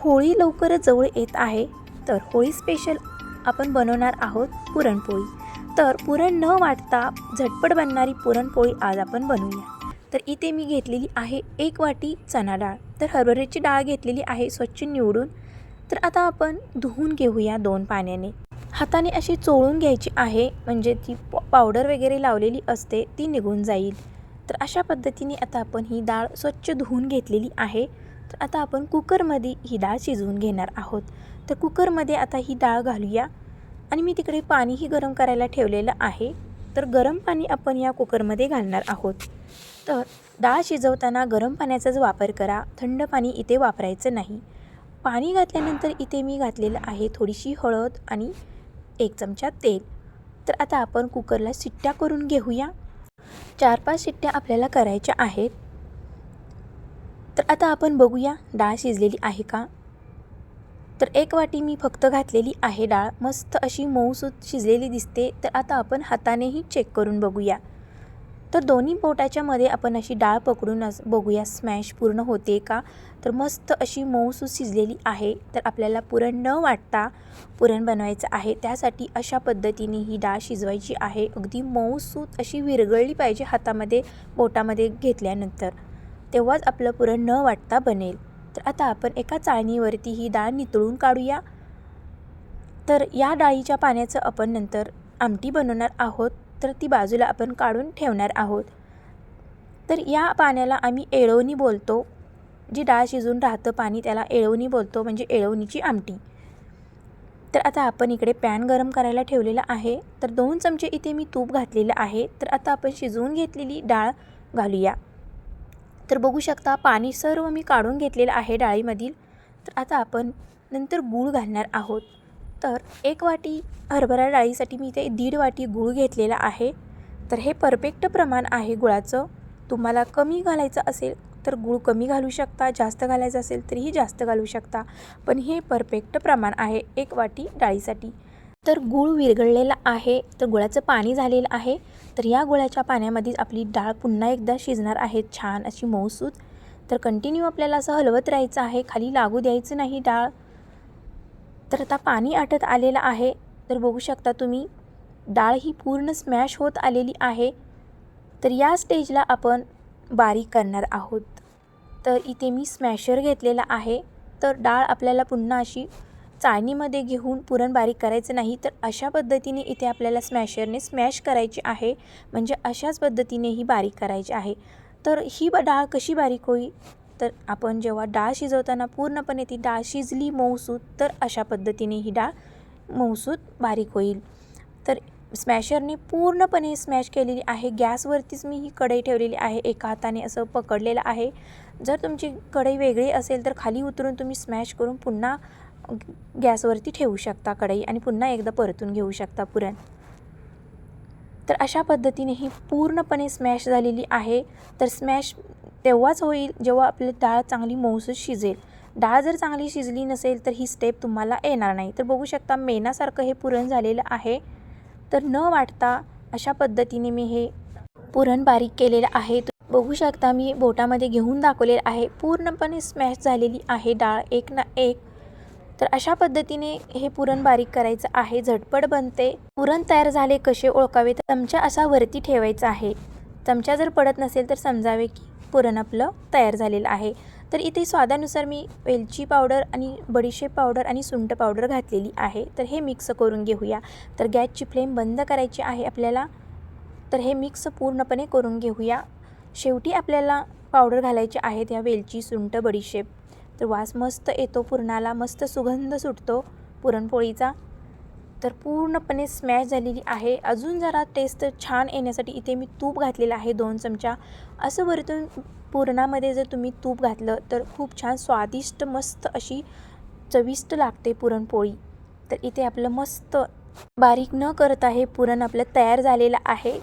होळी लवकरच जवळ येत आहे तर होळी स्पेशल आपण बनवणार आहोत पुरणपोळी. तर पुरण न वाटता झटपट बनणारी पुरणपोळी आज आपण बनवूया. तर इथे मी घेतलेली आहे एक वाटी चणा डाळ. तर हरभऱ्याची डाळ घेतलेली आहे स्वच्छ निवडून. तर आता आपण धुवून घेऊया दोन पाण्याने. हाताने अशी चोळून घ्यायची आहे म्हणजे ती पावडर वगैरे लावलेली असते ती निघून जाईल. तर अशा पद्धतीने आता आपण ही डाळ स्वच्छ धुवून घेतलेली आहे. तर आता आपण कुकरमध्ये ही डाळ शिजवून घेणार आहोत. तर कुकरमध्ये आता ही डाळ घालूया. आणि मी तिकडे पाणीही गरम करायला ठेवलेलं आहे. तर गरम पाणी आपण या कुकरमध्ये घालणार आहोत. तर डाळ शिजवताना गरम पाण्याचाच वापर करा. थंड पाणी इथे वापरायचं नाही. पाणी घातल्यानंतर इथे मी घातलेलं आहे थोडीशी हळद आणि एक चमचा तेल. तर आता आपण कुकरला शिट्ट्या करून घेऊया. चार पाच शिट्ट्या आपल्याला करायच्या आहेत. तर आता आपण बघूया डाळ शिजलेली आहे का? तर एक वाटी मी फक्त घातलेली आहे डाळ. मस्त अशी मऊसूत शिजलेली दिसते. तर आता आपण हातानेही चेक करून बघूया. तर दोन्ही बोटाच्या मध्ये आपण अशी डाळ पकडून बघूया स्मॅश पूर्ण होते का? तर मस्त अशी मऊसूत शिजलेली आहे. तर आपल्याला पुरण न वाटता पुरण बनवायचं आहे. त्यासाठी अशा पद्धतीने ही डाळ शिजवायची आहे. अगदी मऊसूत अशी विरगळली पाहिजे हातामध्ये बोटामध्ये घेतल्यानंतर. तेव्हाच आपलं पुरण न वाटता बनेल. तर आता आपण एका चाळणीवरती ही डाळ नितळून काढूया. तर या डाळीच्या पाण्याचं आपण नंतर आमटी बनवणार आहोत. तर ती बाजूला आपण काढून ठेवणार आहोत. तर या पाण्याला आम्ही एळवणी बोलतो. जी डाळ शिजून राहतं पाणी त्याला एळवणी बोलतो म्हणजे एळवणीची आमटी. तर आता आपण इकडे पॅन गरम करायला ठेवलेला आहे. तर दोन चमचे इथे मी तूप घातलेलं आहे. तर आता आपण शिजवून घेतलेली डाळ घालूया. तर बघू शकता पाणी सर्व मी काढून घेतलेलं आहे डाळीमधील. तर आता आपण नंतर गूळ घालणार आहोत. तर एक वाटी हरभरा डाळीसाठी मी इथे दीड वाटी गूळ घेतलेला आहे. तर हे परफेक्ट प्रमाण आहे गुळाचं. तुम्हाला कमी घालायचं असेल तर गूळ कमी घालू शकता जास्त घालायचं असेल तरीही जास्त घालू शकता. पण हे परफेक्ट प्रमाण आहे एक वाटी डाळीसाठी. तर गूळ विरघळलेला आहे तर गुळाचं पाणी झालेलं आहे. तर या गुळाच्या पाण्यामध्येच आपली डाळ पुन्हा एकदा शिजणार आहे छान अशी मऊसूत तर कंटिन्यू आपल्याला असं हलवत राहायचं आहे. खाली लागू द्यायचं नाही डाळ. तर आता पाणी आटत आलेलं आहे. तर बघू शकता तुम्ही डाळ ही पूर्ण स्मॅश होत आलेली आहे. तर या स्टेजला आपण बारीक करणार आहोत. तर इथे मी स्मॅशर घेतलेला आहे. तर डाळ आपल्याला पुन्हा अशी चाळणीमध्ये घेऊन पुरण बारीक करायचं नाही तर अशा पद्धतीने इथे आपल्याला स्मॅशरने स्मॅश करायची आहे. म्हणजे अशाच पद्धतीने ही बारीक करायची आहे. तर ही ब डाळ कशी बारीक होईल? तर आपण जेव्हा डाळ शिजवताना पूर्णपणे ती डाळ शिजली मऊसूत तर अशा पद्धतीने ही डाळ मऊसूत बारीक होईल. तर स्मॅशरने पूर्णपणे स्मॅश केलेली आहे. गॅसवरतीच मी ही कढई ठेवलेली आहे. एका हाताने असं पकडलेलं आहे. जर तुमची कढई वेगळी असेल तर खाली उतरून तुम्ही स्मॅश करून पुन्हा गॅसवरती ठेवू शकता कढई आणि पुन्हा एकदा परतून घेऊ शकता पुरण. तर अशा पद्धतीने ही पूर्णपणे स्मॅश झालेली आहे. तर स्मॅश तेव्हाच होईल जेव्हा आपली डाळ चांगली मऊसूत शिजेल. डाळ जर चांगली शिजली नसेल तर ही स्टेप तुम्हाला येणार नाही. तर बघू शकता मेनासारखं हे पुरण झालेलं आहे. तर न वाटता अशा पद्धतीने मी हे पुरण बारीक केलेलं आहे. बघू शकता मी बोटामध्ये घेऊन दाखवलेलं आहे. पूर्णपणे स्मॅश झालेली आहे डाळ. एक ना एक तर अशा पद्धतीने हे पुरण बारीक करायचं आहे. झटपट बनते. पुरण तयार झाले कसे ओळखावे? तर चमचा असा वरती ठेवायचा आहे. चमचा जर पडत नसेल तर समजावे की पुरण आपलं तयार झालेलं आहे. तर इथे स्वादानुसार मी वेलची पावडर आणि बडीशेप पावडर आणि सुंट पावडर घातलेली आहे. तर हे मिक्स करून घेऊया. तर गॅसची फ्लेम बंद करायची आहे आपल्याला. तर हे मिक्स पूर्णपणे करून घेऊया. शेवटी आपल्याला पावडर घालायची आहेत या वेलची सुंट बडीशेप तर वास मस्त येतो पुरणाला मस्त सुगंध सुटतो पुरणपोळीचा. तर पूर्णपणे स्मॅश झालेली आहे. अजून जरा टेस्ट छान येण्यासाठी इथे मी तूप घातलेलं आहे दोन चमचा. असं वरतून पुरणामध्ये जर तुम्ही तूप घातलं तर खूप छान स्वादिष्ट मस्त अशी चविष्ट लागते पुरणपोळी. तर इथे आपलं मस्त बारीक न करता हे पुरण आपलं तयार झालेलं आहे.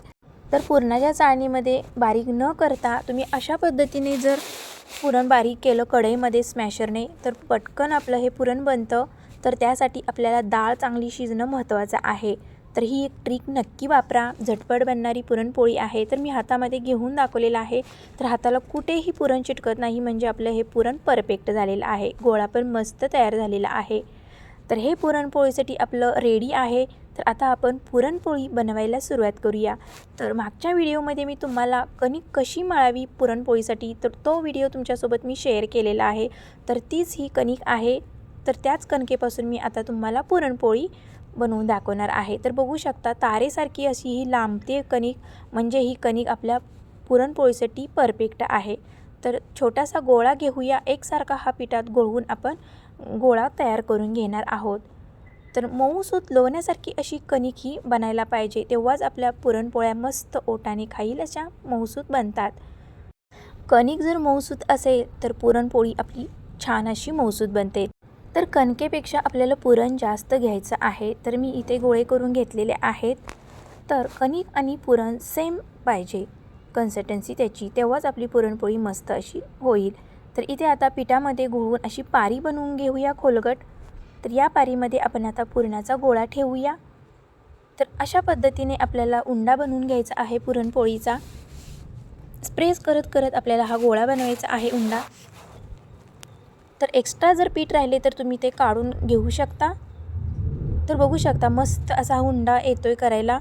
तर पुरणाच्या चाळणीमध्ये बारीक न करता तुम्ही अशा पद्धतीने जर पुरण बारीक केलं कढईमध्ये स्मॅशरने तर पटकन आपलं हे पुरण बनतं. तर त्यासाठी आपल्याला डाळ चांगली शिजणं महत्त्वाचं आहे. तर ही एक ट्रिक नक्की वापरा. झटपट बनणारी पुरणपोळी आहे तर मी हातामध्ये घेऊन दाखवलेलं आहे. तर हाताला कुठेही पुरण चिटकत नाही म्हणजे आपलं हे पुरण परफेक्ट झालेलं आहे. गोळा पण मस्त तयार झालेला आहे. तर हे पुरणपोळीसाठी आपलं रेडी आहे. तर आता आपण पुरणपोळी बनवायला सुरुवात करूया. तर मागच्या व्हिडिओमध्ये मी तुम्हाला कणिक कशी मळावी पुरणपोळीसाठी तर तो व्हिडिओ तुमच्यासोबत मी शेअर केलेला आहे. तर तीच ही कणिक आहे. तर त्याच कणकेपासून मी आता तुम्हाला पुरणपोळी बनवून दाखवणार आहे. तर बघू शकता तारेसारखी अशी ही लांबते कणिक म्हणजे ही कणिक आपल्या पुरणपोळीसाठी परफेक्ट आहे. तर छोटासा गोळा घेऊया. एकसारखा हा पिठात गोळवून आपण गोळा तयार करून घेणार आहोत. तर मऊसूत लोण्यासारखी अशी कणिक ही बनायला पाहिजे. तेव्हाच आपल्या पुरणपोळ्या मस्त ओटाने खाईल अशा मऊसूत बनतात. कणिक जर मऊसूत असेल तर पुरणपोळी आपली छान अशी मऊसूत बनते. तर कणकेपेक्षा आपल्याला पुरण जास्त घ्यायचं आहे तर मी इथे गोळे करून घेतलेले आहेत. तर कणिक आणि पुरण सेम पाहिजे. कन्सिस्टन्सी त्याची तेव्हाच आपली पुरणपोळी मस्त अशी होईल. तर इथे आता पिठामध्ये गुळवून अशी पारी बनवून घेऊया खोलगट. तर या पारीमध्ये आपण आता पुरणाचा गोळा ठेवूया. तर अशा पद्धतीने आपल्याला उंडा बनवून घ्यायचा आहे पुरणपोळीचा. स्प्रेस करत करत आपल्याला हा गोळा बनवायचा आहे उंडा. तर एक्स्ट्रा जर पीठ राहिले तर तुम्ही ते काढून घेऊ शकता. तर बघू शकता मस्त असा हा उंडा येतोय करायला.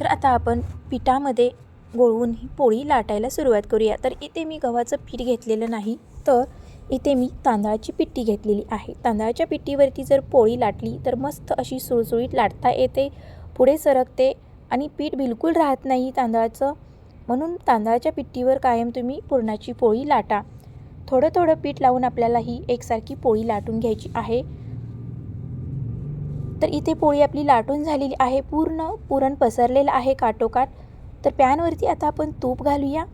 तर आता आपण पिठामध्ये गोळवून ही पोळी लाटायला सुरुवात करूया. तर इथे मी गव्हाचं पीठ घेतलेलं नाही. तर इथे मी तांदळाची पिट्टी घेतलेली आहे. तांदळाच्या पिट्टीवरती जर पोळी लाटली तर मस्त अशी सुळसुळीत लाटता येते पुढे सरकते आणि पीठ बिलकुल राहत नाही तांदळाचं. म्हणून तांदळाच्या पिट्टीवर कायम तुम्ही पुरणाची पोळी लाटा. थोडं थोडं पीठ लावून आपल्याला ही एकसारखी पोळी लाटून घ्यायची आहे. तर इथे पोळी आपली लाटून झालेली आहे. पूर्ण पुरण पसरलेलं आहे काटोकाट. तर पॅनवरती आता आपण तूप घालूया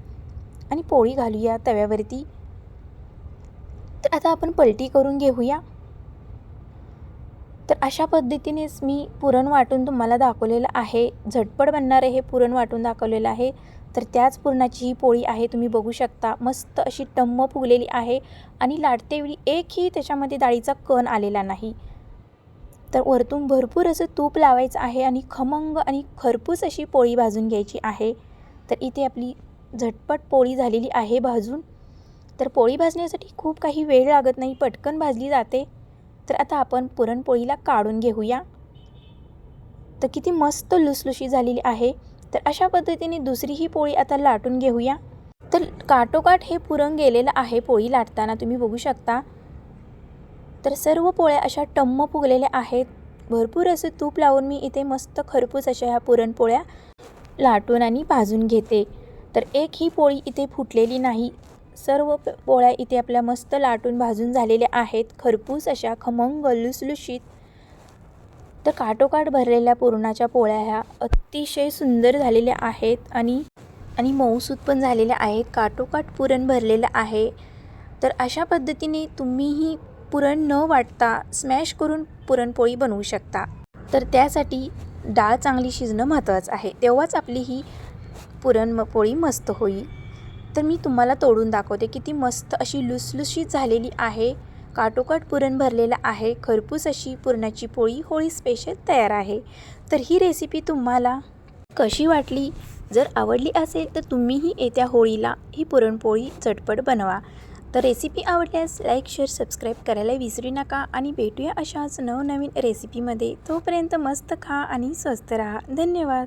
आणि पोळी घालूया तव्यावरती. तर आता आपण पलटी करून घेऊया. तर अशा पद्धतीनेच मी पुरण वाटून तुम्हाला दाखवलेलं आहे. झटपट बनणारे हे पुरण वाटून दाखवलेलं आहे. तर त्याच पुरणाची ही पोळी आहे तुम्ही बघू शकता. मस्त अशी टम्म फुगलेली आहे आणि लाटतेवेळी एकही त्याच्यामध्ये डाळीचा कण आलेला नाही. तर वरतून भरपूर असं तूप लावायचं आहे आणि खमंग आणि खरपूस अशी पोळी भाजून घ्यायची आहे. तर इथे आपली झटपट पोळी झालेली आहे भाजून. तर पोळी भाजण्यासाठी खूप काही वेळ लागत नाही पटकन भाजली जाते. तर आता आपण पुरणपोळीला काढून घेऊया. तर किती मस्त लुसलुशी झालेली आहे. तर अशा पद्धतीने दुसरी ही पोळी आता लाटून घेऊया. तर काटोकाठ हे पुरण गेलेलं आहे पोळी लाटताना तुम्ही बघू शकता. तर सर्व पोळ्या अशा टम्म फुगलेल्या आहेत. भरपूर असं तूप लावून मी इथे मस्त खरपूस अशा ह्या पुरणपोळ्या लाटून आणि भाजून घेते. तर एक ही पोळी इथे फुटलेली नाही. सर्व प- पोळ्या इथे आपल्या मस्त लाटून भाजून झालेल्या आहेत. खरपूस अशा खमंग लुसलुशीत तर काटोकाट भरलेल्या पुरणाच्या पोळ्या ह्या अतिशय सुंदर झालेल्या आहेत आणि आणि मऊसूत पण झालेल्या आहेत. काटोकाट पुरण भरलेलं आहे. तर अशा पद्धतीने तुम्हीही पुरण न वाटता स्मॅश करून पुरणपोळी बनवू शकता. तर त्यासाठी डाळ चांगली शिजणं महत्त्वाचं आहे. तेव्हाच आपली ही पुरण पोळी मस्त होईल. तर मी तुम्हाला तोडून दाखवते किती मस्त अशी लुसलुशीत झालेली आहे. काटोकाट पुरण भरलेलं आहे. खरपूस अशी पुरणाची पोळी होळी स्पेशल तयार आहे. तर ही रेसिपी तुम्हाला कशी वाटली? जर आवडली असेल तर तुम्हीही येत्या होळीला ही पुरणपोळी चटपट बनवा. तर रेसिपी आवडल्यास लाईक शेअर सबस्क्राईब करायला विसरू नका आणि भेटूया अशाच नवनवीन रेसिपीमध्ये तोपर्यंत मस्त खा आणि स्वस्त राहा. धन्यवाद.